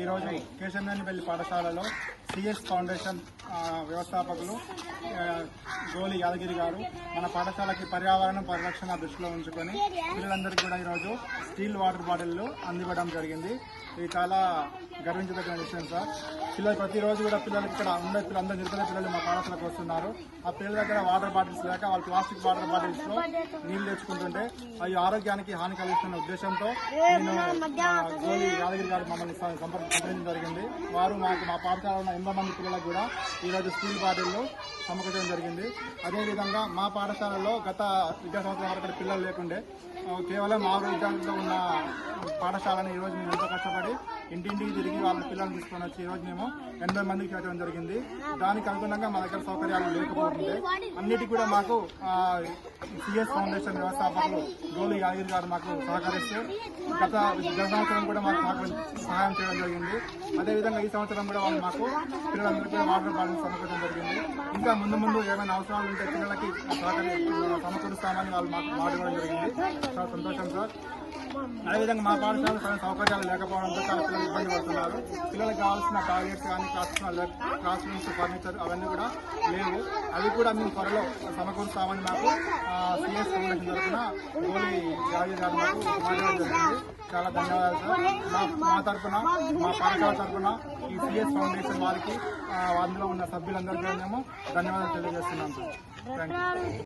ఈరోజు కేశంనేనిపల్లి పాఠశాలలో CS foundation వ్యవస్థాపకులు గోలి యాదగిరి గారు మన పాఠశాలకి పర్యావరణ పరిరక్షణ దృష్టిలో ఉంచుకొని పిల్లలందరికీ కూడా ఈరోజు స్టీల్ వాటర్ బాటిల్లు అందివ్వడం జరిగింది. ఇది చాలా గర్వించదగిన విషయం సార్. పిల్లలు ప్రతిరోజు కూడా పిల్లలు ఇక్కడ ఉండే పిల్లలందరూ నిరుపేద పిల్లలు మా పాఠశాలకు వస్తున్నారు. ఆ పిల్లల దగ్గర వాటర్ బాటిల్స్ లేక వాళ్ళు ప్లాస్టిక్ వాటర్ బాటిల్స్లో నీళ్ళు తెచ్చుకుంటుంటే అవి ఆరోగ్యానికి హాని కలిగిస్తున్న ఉద్దేశంతో నేను గోలి యాదగిరి గారు మమ్మల్ని సంప్రదించడం జరిగింది. వారు మాకు మా పాఠశాలలో ఉన్న ఎనభై మంది పిల్లలకు కూడా ఈరోజు స్టీల్ బాటిల్లో సమకూర్చడం జరిగింది. అదేవిధంగా మా పాఠశాలలో గత విద్యా సంవత్సరం వరకు పిల్లలు లేకుండే కేవలం ఆరు విద్యార్థులతో ఉన్న పాఠశాలను ఈరోజు మేము ఎంతో కష్టపడి ఇంటింటికి తిరిగి వాళ్ళ పిల్లల్ని తీసుకొని వచ్చి ఈరోజు మేము ఎనభై మందికి చేయడం జరిగింది. దానికి అనుగుణంగా మా దగ్గర సౌకర్యాలు లేకపోతుంది అన్నిటికీ కూడా మాకు సిఎస్ ఫౌండేషన్ వ్యవస్థాపకులు గోలు యాదగిరి గారు మాకు సహకరిస్తే గత గత సంవత్సరం కూడా మాకు మాకు సహాయం చేయడం జరిగింది. అదేవిధంగా ఈ సంవత్సరం కూడా వాళ్ళు మాకు పిల్లలందరికీ వాటర్ బాటిల్ సమకూర్చడం జరిగింది. ఇంకా ముందు ముందు ఏమైనా అవసరాలు ఉంటే పిల్లలకి సహకరి సమకూరుస్తామని వాళ్ళు మాకు మాట జరిగింది. చాలా సంతోషం సార్. అదేవిధంగా మా పాఠశాల సౌకర్యాలు లేకపోవడంతో చాలా పిల్లలు ఇబ్బంది పడుతున్నారు. పిల్లలకు కావాల్సిన టాయిలెట్స్ కానీ క్లాస్ క్లాస్ రూమ్స్ ఫర్నిచర్ అవన్నీ కూడా లేవు. అవి కూడా మేము త్వరలో సమకూరుస్తామని మాకు సిఎస్ ఫౌండేషన్ తరఫున గోలి యాగి గారు మాకు మాట్లాడడం జరిగింది. చాలా ధన్యవాదాలు సార్. మా తరఫున మా పాఠశాల తరఫున ఈ సిఎస్ ఫౌండేషన్ వారికి అందులో ఉన్న సభ్యులందరికీ మేము ధన్యవాదాలు తెలియజేస్తున్నాం సార్. Thank you